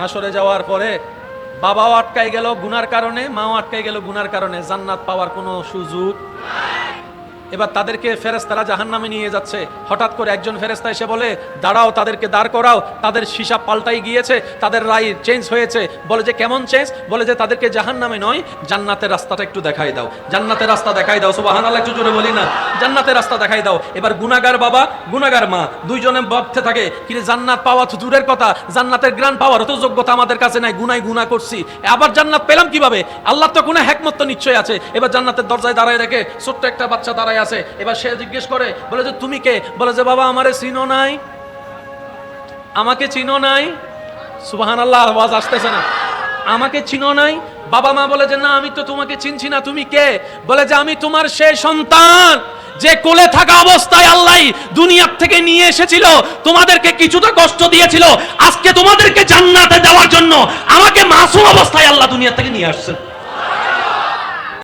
হাসরে যাওয়ার পরে বাবাও আটকাই গেল গুনার কারণে, মাও আটকাই গেল গুনার কারণে, জান্নাত পাওয়ার কোনো সুযোগ এবার তাদেরকে ফেরেস্তারা জাহান নামে নিয়ে যাচ্ছে। হঠাৎ করে একজন ফেরেস্তা এসে বলে, দাঁড়াও, তাদেরকে দাঁড় করাও। তাদের সীসা পাল্টাই গিয়েছে, তাদের রায় চেঞ্জ হয়েছে। বলে যে, কেমন চেঞ্জ বলে যে, তাদেরকে জাহান নামে নয়, জান্নাতের রাস্তাটা একটু দেখাই দাও। জান্নাতের রাস্তা দেখাই দাও। সুবাহান আল্লাহ একটু জোরে বলি না। জান্নাতের রাস্তা দেখাই দাও। এবার গুনাগার বাবা গুনাগার মা, দুইজনে ভাবতে থাকে কিন্তু জান্নাত পাওয়া তো দূরের কথা, জান্নাতের গ্রান পাওয়ার তো যোগ্যতা আমাদের কাছে নাই গুনাই গুনা করছি। আবার জান্নাত পেলাম কীভাবে? আল্লাহ তো কোনো হ্যাকমত তো নিশ্চয় আছে। এবার জান্নাতের দরজায় দাঁড়ায় রেখে ছোট্ট একটা বাচ্চা দাঁড়ায় আছে। এবার সে জিজ্ঞেস করে, বলে যে, তুমি কে? বলে যে, বাবা, আমারে চিনো নাই। আমাকে চিনো নাই? সুবাহান আল্লাহ আওয়াজ আসতেছে না। আমাকে চিনো নাই? বাবা মা বলে যে, না, আমি তো তোমাকে চিনছি না। তুমি কে? বলে যে, আমি তোমার সে সন্তান। যে কোলে থাকা অবস্থায় আল্লাহ দুনিয়ার থেকে নিয়ে এসেছিল, তোমাদেরকে কিছুটা কষ্ট দিয়েছিল, আজকে তোমাদেরকে জান্নাতে দেওয়ার জন্য আমাকে মাসুম অবস্থায় আল্লাহ দুনিয়ার থেকে নিয়ে আসছেন।